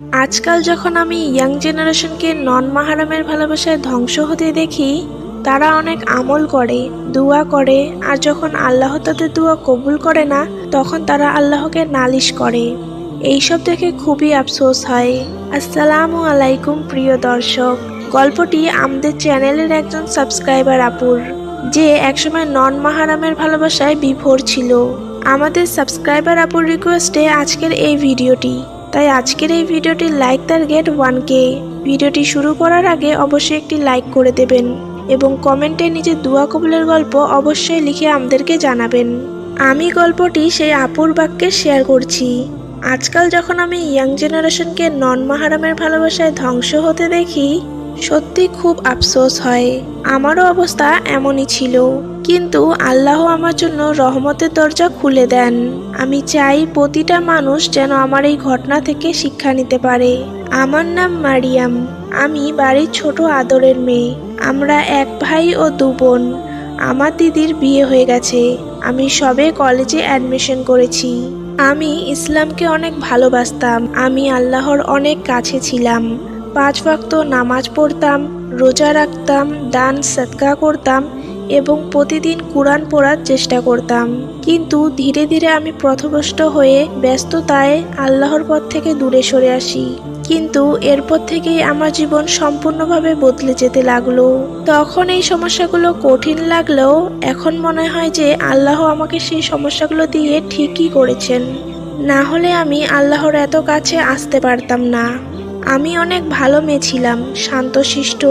আজকাল যখন আমি ইয়াং জেনারেশনকে নন মাহারামের ভালোবাসায় ধ্বংস হতে দেখি, তারা অনেক আমল করে, দোয়া করে, আর যখন আল্লাহ তাদের দোয়া কবুল করে না, তখন তারা আল্লাহকে নালিশ করে। এইসব দেখে খুবই আফসোস হয়। আসসালামু আলাইকুম, প্রিয় দর্শক। গল্পটি আমাদের চ্যানেলের একজন সাবস্ক্রাইবার আপুর, যে একসময় নন মাহারামের ভালোবাসায় বিভোর ছিল। আমাদের সাবস্ক্রাইবার আপুর রিকোয়েস্টে আজকের এই ভিডিওটি। তাই আজকের এই ভিডিওটির লাইক টার্গেট ওয়ান কে ভিডিওটি শুরু করার আগে অবশ্যই একটি লাইক করে দেবেন এবং কমেন্টে নিজের দুয়া কবুলের গল্প অবশ্যই লিখে আমাদেরকে জানাবেন। আমি গল্পটি সেই আপুর বাক্যে শেয়ার করছি। আজকাল যখন আমি ইয়াং জেনারেশনকে নন মাহারামের ভালোবাসায় ধ্বংস হতে দেখি, সত্যি খুব আফসোস হয়। আমারও অবস্থা এমনই ছিল। কিন্তু আল্লাহ আমার জন্য রহমতের দরজা খুলে দেন। আমি চাই প্রতিটা মানুষ যেন আমার এই ঘটনা থেকে শিক্ষা নিতে পারে। আমার নাম মারিয়াম। আমি বাড়ির ছোট আদরের মেয়ে। আমরা এক ভাই ও দু বোন। আমার দিদির বিয়ে হয়ে গেছে। আমি সবে কলেজে অ্যাডমিশন করেছি। আমি ইসলামকে অনেক ভালোবাসতাম। আমি আল্লাহর অনেক কাছে ছিলাম। পাঁচ ওয়াক্ত নামাজ পড়তাম, রোজা রাখতাম, দান সৎকা করতাম এবং প্রতিদিন কোরআন পড়ার চেষ্টা করতাম। কিন্তু ধীরে ধীরে আমি প্রথভষ্ট হয়ে ব্যস্ততায় আল্লাহর পথ থেকে দূরে সরে আসি। কিন্তু এরপর থেকেই আমার জীবন সম্পূর্ণভাবে বদলে যেতে লাগল। তখন এই সমস্যাগুলো কঠিন লাগলেও এখন মনে হয় যে আল্লাহ আমাকে সেই সমস্যাগুলো দিয়ে ঠিকই করেছেন। না হলে আমি আল্লাহর এত কাছে আসতে পারতাম না। আমি অনেক ভালো মেয়ে ছিলাম, শান্তশিষ্ট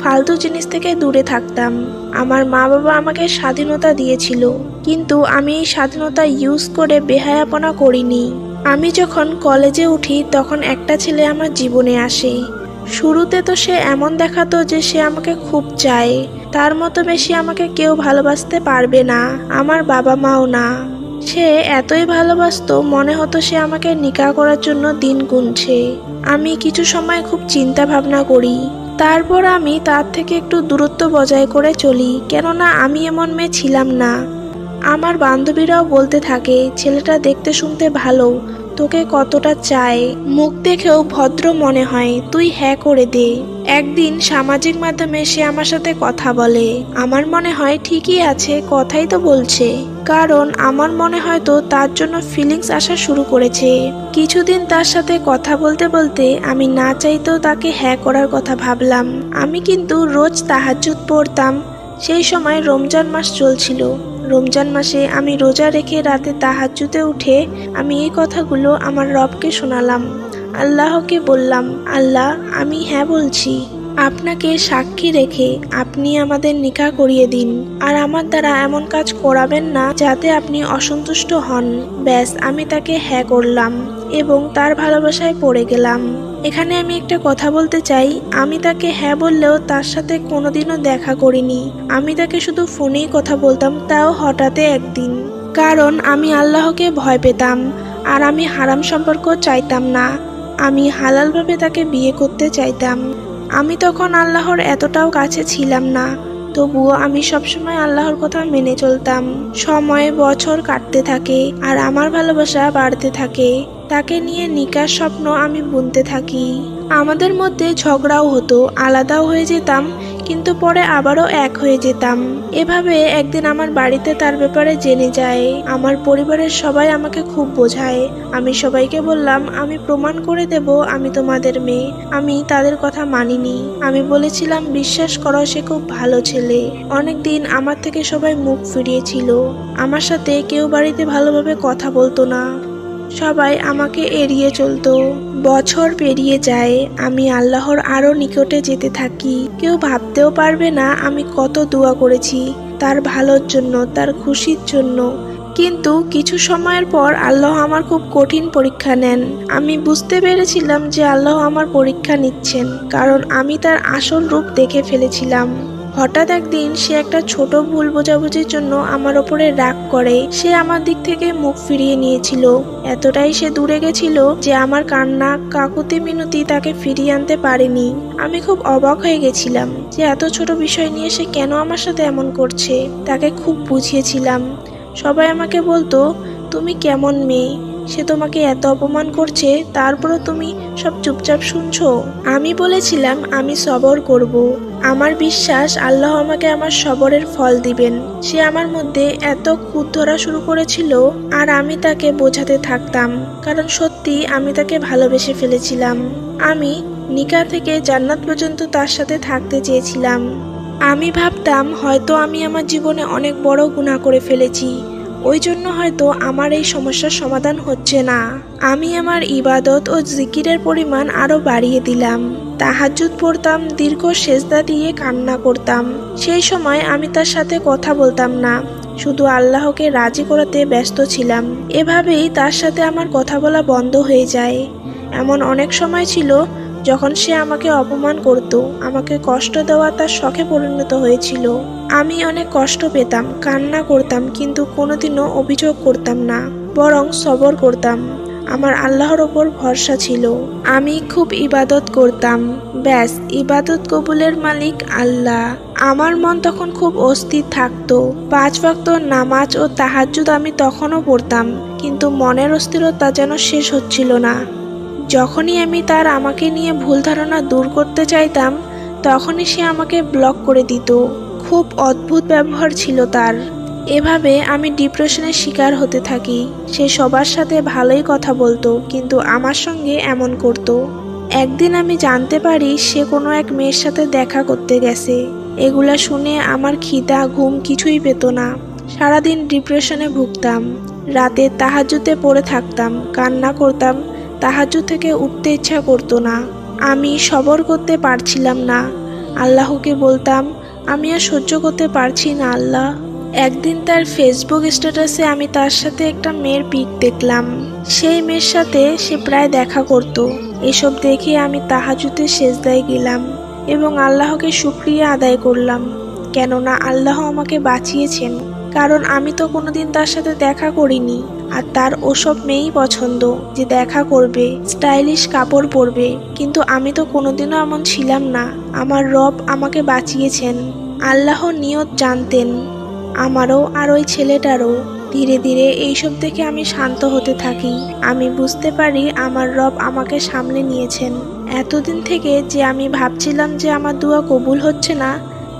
ফালতু জিনিস থেকে দূরে থাকতাম। আমার মা বাবা আমাকে স্বাধীনতা দিয়েছিল, কিন্তু আমি এই স্বাধীনতা ইউজ করে বেহায়াপনা করিনি। আমি যখন কলেজে উঠি, তখন একটা ছেলে আমার জীবনে আসে। শুরুতে তো সে এমন দেখাতো যে সে আমাকে খুব চায়। তার মতো বেশি আমাকে কেউ ভালোবাসতে পারবে না, আমার বাবা মাও না। সে এতই ভালোবাসতো, মনে হতো সে আমাকে নিকা করার জন্য দিন গুনছে। আমি কিছু সময় খুব চিন্তা ভাবনা করি। তারপর আমি তার থেকে একটু দূরত্ব বজায় করে চলি, কেননা আমি এমন মেয়ে ছিলাম না। আমার বান্ধবীরাও বলতে থাকে, ছেলেটা দেখতে শুনতে ভালো তোকে কতটা চায় মুখ দেখেও ভদ্র মনে হয়, তুই হ্যাঁ করে দে। একদিন সামাজিক মাধ্যমে সে আমার সাথে কথা বলে। আমার মনে হয় ঠিকই আছে, কথাই তো বলছে। কারণ আমার মনে হয় তো তার জন্য ফিলিংস আসা শুরু করেছে। কিছুদিন তার সাথে কথা বলতে বলতে আমি না চাইতেও তাকে হ্যাঁ করার কথা ভাবলাম। আমি কিন্তু রোজ তাহাজ্জুদ পড়তাম। সেই সময় রমজান মাস চলছিল। রমজান মাসে আমি রোজা রেখে রাতে তাহাজ্জুদে উঠে আমি এই কথাগুলো আমার রবকে শোনালাম। আল্লাহকে বললাম, আল্লাহ, আমি হ্যাঁ বলছি। আপনাকে সাক্ষী রেখে আপনি আমাদের নিকা করিয়ে দিন। আর আমার দ্বারা এমন কাজ করাবেন না যাতে আপনি অসন্তুষ্ট হন। ব্যাস, আমি তাকে হ্যাঁ করলাম এবং তার ভালোবাসায় পড়ে গেলাম। এখানে আমি একটা কথা বলতে চাই। আমি তাকে হ্যাঁ বললেও তার সাথে কোনোদিনও দেখা করিনি। আমি তাকে শুধু ফোনেই কথা বলতাম, তাও হঠাৎ একদিন। কারণ আমি আল্লাহকে ভয় পেতাম, আর আমি হারাম সম্পর্ক চাইতাম না। আমি হালালভাবে তাকে বিয়ে করতে চাইতাম। আমি তখন আল্লাহর এতটাও কাছে ছিলাম না, তবুও আমি সবসময় আল্লাহর কথা মেনে চলতাম। সময়ে বছর কাটতে থাকে আর আমার ভালোবাসা বাড়তে থাকে। তাকে নিয়ে নিকাশ স্বপ্ন আমি বুনতে থাকি। আমাদের মধ্যে ঝগড়াও হতো, আলাদাও হয়ে যেতাম কিন্তু পরে আবারও এক হয়ে যেতাম। এভাবে একদিন আমার বাড়িতে তার ব্যাপারে জেনে যায়। আমার পরিবারের সবাই আমাকে খুব বোঝায়। আমি সবাইকে বললাম, আমি প্রমাণ করে দেব আমি তোমাদের মেয়ে। আমি তাদের কথা মানিনি। আমি বলেছিলাম, বিশ্বাস করো সে খুব ভালো ছেলে। অনেকদিন আমার থেকে সবাই মুখ ফিরিয়েছিল। আমার সাথে কেউ বাড়িতে ভালোভাবে কথা বলতো না। সবাই আমাকে এড়িয়ে চলতো। বছর পেরিয়ে যায়, আমি আল্লাহর আরও নিকটে যেতে থাকি। কেউ ভাবতেও পারবে না আমি কত দোয়া করেছি, তার ভালোর জন্য, তার খুশির জন্য। কিন্তু কিছু সময়ের পর আল্লাহ আমার খুব কঠিন পরীক্ষা নেন। আমি বুঝতে পেরেছিলাম যে আল্লাহ আমার পরীক্ষা নিচ্ছেন, কারণ আমি তার আসল রূপ দেখে ফেলেছিলাম। হঠাৎ একদিন সে একটা ছোট ভুল বোঝাবুঝির জন্য আমার ওপরে রাগ করে। সে আমার দিক থেকে মুখ ফিরিয়ে নিয়েছিল। এতটাই সে দূরে গেছিল যে আমার কান্না, কাকুতি মিনতি তাকে ফিরিয়ে আনতে পারেনি। আমি খুব অবাক হয়ে গেছিলাম যে এত ছোট বিষয় নিয়ে সে কেন আমার সাথে এমন করছে। তাকে খুব বুঝিয়েছিলাম। সবাই আমাকে বলতো, তুমি কেমন মেয়ে? সে তোমাকে এত অপমান করছে, তারপরও তুমি সব চুপচাপ শুনছো। আমি বলেছিলাম, আমি সবর করব। আমার বিশ্বাস, আল্লাহ আমাকে আমার সবরের ফল দিবেন। সে আমার মধ্যে এত খুঁত ধরা শুরু করেছিল, আর আমি তাকে বোঝাতে থাকতাম। কারণ সত্যি, আমি তাকে ভালোবেসে ফেলেছিলাম। আমি নিকা থেকে জান্নাত পর্যন্ত তার সাথে থাকতে চেয়েছিলাম। আমি ভাবতাম, হয়তো আমি আমার জীবনে অনেক বড় গুনাহ করে ফেলেছি। ওই জন্য হয়তো আমার এই সমস্যার সমাধান হচ্ছে না। আমি আমার ইবাদত ও জিকিরের পরিমাণ আরও বাড়িয়ে দিলাম। তাহাজ্জুদ পড়তাম, দীর্ঘ সেজদা দিয়ে কান্না করতাম। সেই সময় আমি তার সাথে কথা বলতাম না। শুধু আল্লাহকে রাজি করাতে ব্যস্ত ছিলাম। এভাবেই তার সাথে আমার কথা বলা বন্ধ হয়ে যায়। এমন অনেক সময় ছিল যখন সে আমাকে অপমান করত, আমাকে কষ্ট দেওয়া তার শখে পরিণত হয়েছিল। আমি অনেক কষ্ট পেতাম, কান্না করতাম, কিন্তু কোনোদিনও অভিযোগ করতাম না, বরং সবর করতাম। আমার আল্লাহর ওপর ভরসা ছিল। আমি খুব ইবাদত করতাম। ব্যাস, ইবাদত কবুলের মালিক আল্লাহ। আমার মন তখন খুব অস্থির থাকতো। পাঁচ ওয়াক্ত নামাজ ও তাহাজ্জুদ আমি তখনও পড়তাম, কিন্তু মনের অস্থিরতা যেন শেষ হচ্ছিল না। যখনই আমি তার আমাকে নিয়ে ভুল ধারণা দূর করতে চাইতাম, তখনই সে আমাকে ব্লক করে দিত। খুব অদ্ভুত ব্যবহার ছিল তার। এভাবে আমি ডিপ্রেশনের শিকার হতে থাকি। সে সবার সাথে ভালোই কথা বলতো, কিন্তু আমার সঙ্গে এমন করত। একদিন আমি জানতে পারি সে কোনো এক মেয়ের সাথে দেখা করতে গেছে। এগুলা শুনে আমার খিদা, ঘুম কিছুই পেত না। সারাদিন ডিপ্রেশনে ভুগতাম। রাতে তাহাজুতে পড়ে থাকতাম, কান্না করতাম তাহাজু থেকে উঠতে ইচ্ছা করতো না। আমি সবর করতে পারছিলাম না। আল্লাহকে বলতাম, আমি আর সহ্য করতে পারছি না, আল্লাহ। একদিন তার ফেসবুক স্ট্যাটাসে আমি তার সাথে একটা মেয়ের পিক দেখলাম। সেই মেয়ের সাথে সে প্রায় দেখা করত। এসব দেখে আমি তাহাজুতে সেজদায় গেলাম এবং আল্লাহকে শুক্রিয়া আদায় করলাম। কেননা আল্লাহ আমাকে বাঁচিয়েছেন। কারণ আমি তো কোনোদিন তার সাথে দেখা করিনি, আর তার ওসব মেয়েই পছন্দ যে দেখা করবে, স্টাইলিশ কাপড় পরবে, কিন্তু আমি তো কোনোদিনও এমন ছিলাম না। আমার রব আমাকে বাঁচিয়েছেন, আল্লাহ নিয়ত জানতেন, আমারও আর ওই ছেলেটারও। ধীরে ধীরে এইসব দেখে আমি শান্ত হতে থাকি। আমি বুঝতে পারি আমার রব আমাকে সামলে নিয়েছেন। এতদিন থেকে যে আমি ভাবছিলাম যে আমার দোয়া কবুল হচ্ছে না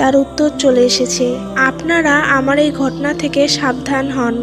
তার উত্তর চলে এসেছে, আপনারা আমার এই ঘটনা থেকে সাবধান হন।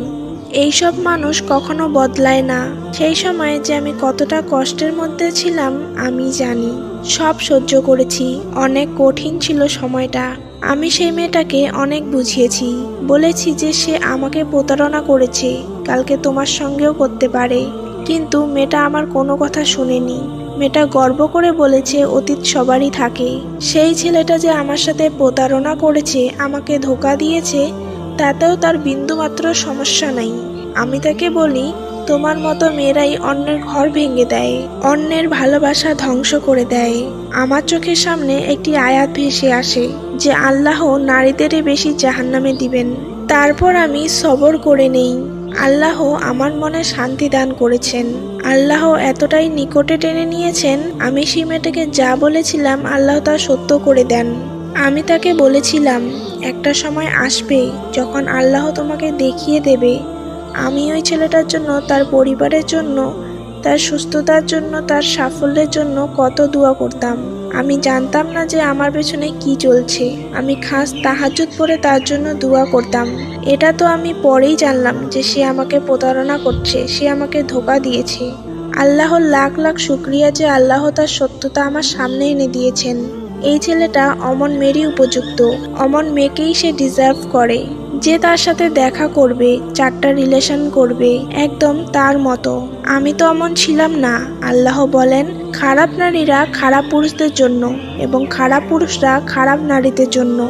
এইসব মানুষ কখনো বদলায় না। সেই সময় যে আমি কতটা কষ্টের মধ্যে ছিলাম, আমি জানি। সব সহ্য করেছি। অনেক কঠিন ছিল সময়টা। আমি সেই মেয়েটাকে অনেক বুঝিয়েছি। বলেছি যে সে আমাকে প্রতারণা করেছে। কালকে তোমার সঙ্গেও করতে পারে। কিন্তু মেয়েটা আমার কোনো কথা শুনেনি। মেয়েটা গর্ব করে বলেছে, অতীত সবারই থাকে। সেই ছেলেটা যে আমার সাথে প্রতারণা করেছে, আমাকে ধোকা দিয়েছে, তাতেও তার বিন্দুমাত্র সমস্যা নাই। আমি তাকে বলি, তোমার মতো মেয়েরাই অন্যের ঘর ভেঙে দেয়, অন্যের ভালোবাসা ধ্বংস করে দেয়। আমার চোখের সামনে একটি আয়াত ভেসে আসে, যে আল্লাহ নারীদেরই বেশি জাহান্নামে দিবেন। তারপর আমি সবর করে নেই। আল্লাহ আমার মনে শান্তি দান করেছেন। আল্লাহ এতটাই নিকটে টেনে নিয়েছেন, আমি সেই মেয়েটাকে যা বলেছিলাম আল্লাহ তা সত্য করে দেন। আমি তাকে বলেছিলাম, একটা সময় আসবে যখন আল্লাহ তোমাকে দেখিয়ে দেবে। আমি ওই ছেলেটার জন্য, তার পরিবারের জন্য তার সুস্থতার জন্য, তার সাফল্যের জন্য কত দোয়া করতাম। আমি জানতাম না যে আমার পেছনে কি চলছে। আমি খাস তাহাজুত পরে তার জন্য দোয়া করতাম। এটা তো আমি পরেই জানলাম যে সে আমাকে প্রতারণা করছে, সে আমাকে ধোকা দিয়েছে। আল্লাহর লাখ লাখ শুক্রিয়া যে আল্লাহ তার সত্যতা আমার সামনে এনে দিয়েছেন। এই ছেলেটা অমন মেয়েরই উপযুক্ত, অমন মেয়েকেই সে ডিজার্ভ করে। যে তার সাথে দেখা করবে, চারটা রিলেশন করবে, একদম তার মতো। আমি তো এমন ছিলাম না, আল্লাহ বলেন, খারাপ নারীরা খারাপ পুরুষদের জন্য এবং খারাপ পুরুষরা খারাপ নারীদের জন্য।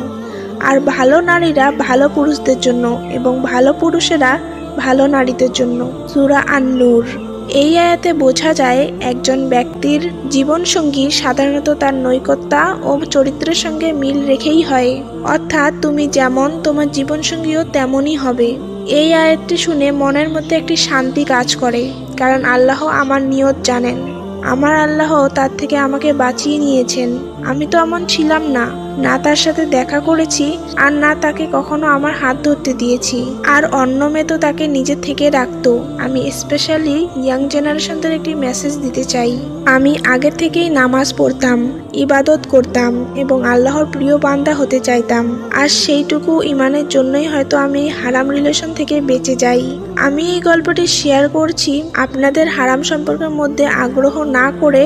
আর ভালো নারীরা ভালো পুরুষদের জন্য এবং ভালো পুরুষেরা ভালো নারীদের জন্য। সুরা আন্নুর। এই আয়াতে বোঝা যায়, একজন ব্যক্তির জীবনসঙ্গী সাধারণত তার নৈকত্যা ও চরিত্রের সঙ্গে মিল রেখেই হয়। অর্থাৎ তুমি যেমন তোমার জীবনসঙ্গীও তেমনই হবে। এই আয়াতটি শুনে মনের মধ্যে একটি শান্তি কাজ করে, কারণ আল্লাহ আমার নিয়ত জানেন। আমার আল্লাহ তার থেকে আমাকে বাঁচিয়ে নিয়েছেন। আমি তো এমন ছিলাম না। না তার সাথে দেখা করেছি আর না তাকে কখনো আমার হাত ধরতে দিয়েছি। আর অন্য মেয়ে তো তাকে নিজের থেকে রাখতো আমি স্পেশালি ইয়াং জেনারেশনদের একটি মেসেজ দিতে চাই। আমি আগের থেকেই নামাজ পড়তাম, ইবাদত করতাম এবং আল্লাহর প্রিয় বান্দা হতে চাইতাম। আর সেইটুকু ইমানের জন্যই হয়তো আমি হারাম রিলেশন থেকে বেঁচে যাই। আমি এই গল্পটি শেয়ার করছি আপনাদের হারাম সম্পর্কের মধ্যে আগ্রহ না করে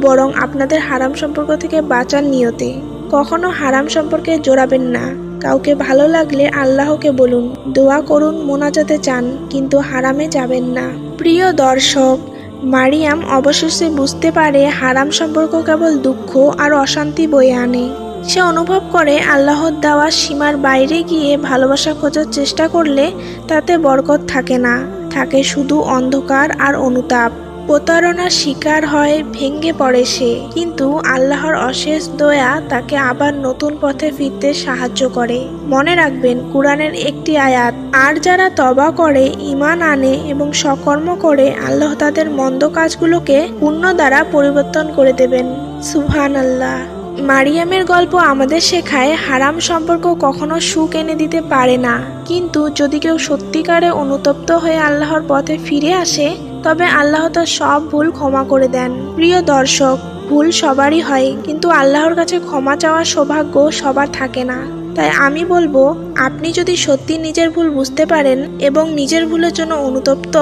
বরং আপনাদের হারাম সম্পর্ক থেকে বাঁচার নিয়তে। কখনো হারাম সম্পর্কে জোরাবেন না। কাউকে ভালো লাগলে আল্লাহকে বলুন, দোয়া করুন মোনাজাতে চান, কিন্তু হারামে যাবেন না। প্রিয় দর্শক, মারিয়াম অবশেষে বুঝতে পারে হারাম সম্পর্ক কেবল দুঃখ আর অশান্তি বয়ে আনে। সে অনুভব করে আল্লাহর দেওয়া সীমার বাইরে গিয়ে ভালোবাসা খোঁজার চেষ্টা করলে তাতে বরকত থাকে না। থাকে শুধু অন্ধকার আর অনুতাপ। প্রতারণার শিকার হয় ভেঙ্গে পড়ে সে। কিন্তু আল্লাহর অশেষ দয়া তাকে আবার নতুন পথে ফিরতে সাহায্য করে। মনে রাখবেন, কোরআনের একটি আয়াত, আর যারা তবা করে ইমান আনে এবং সকর্ম করে, আল্লাহ তাদের মন্দ কাজগুলোকে পুণ্য দ্বারা পরিবর্তন করে দেবেন। সুহান আল্লাহ মারিয়ামের গল্প আমাদের শেখায়, হারাম সম্পর্ক কখনো সুখ এনে দিতে পারে না। কিন্তু যদি কেউ সত্যিকারে অনুতপ্ত হয়ে আল্লাহর পথে ফিরে আসে তবে আল্লাহ তার সব ভুল ক্ষমা করে দেন। প্রিয় দর্শক, ভুল সবারই হয়, কিন্তু আল্লাহর কাছে ক্ষমা চাওয়ার সৌভাগ্য সবার থাকে না। তাই আমি বলব, আপনি যদি সত্যি নিজের ভুল বুঝতে পারেন এবং নিজের ভুলের জন্য অনুতপ্ত,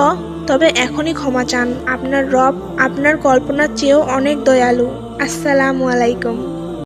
তবে এখনই ক্ষমা চান। আপনার রব আপনার কল্পনার চেয়েও অনেক দয়ালু। আসসালামু আলাইকুম।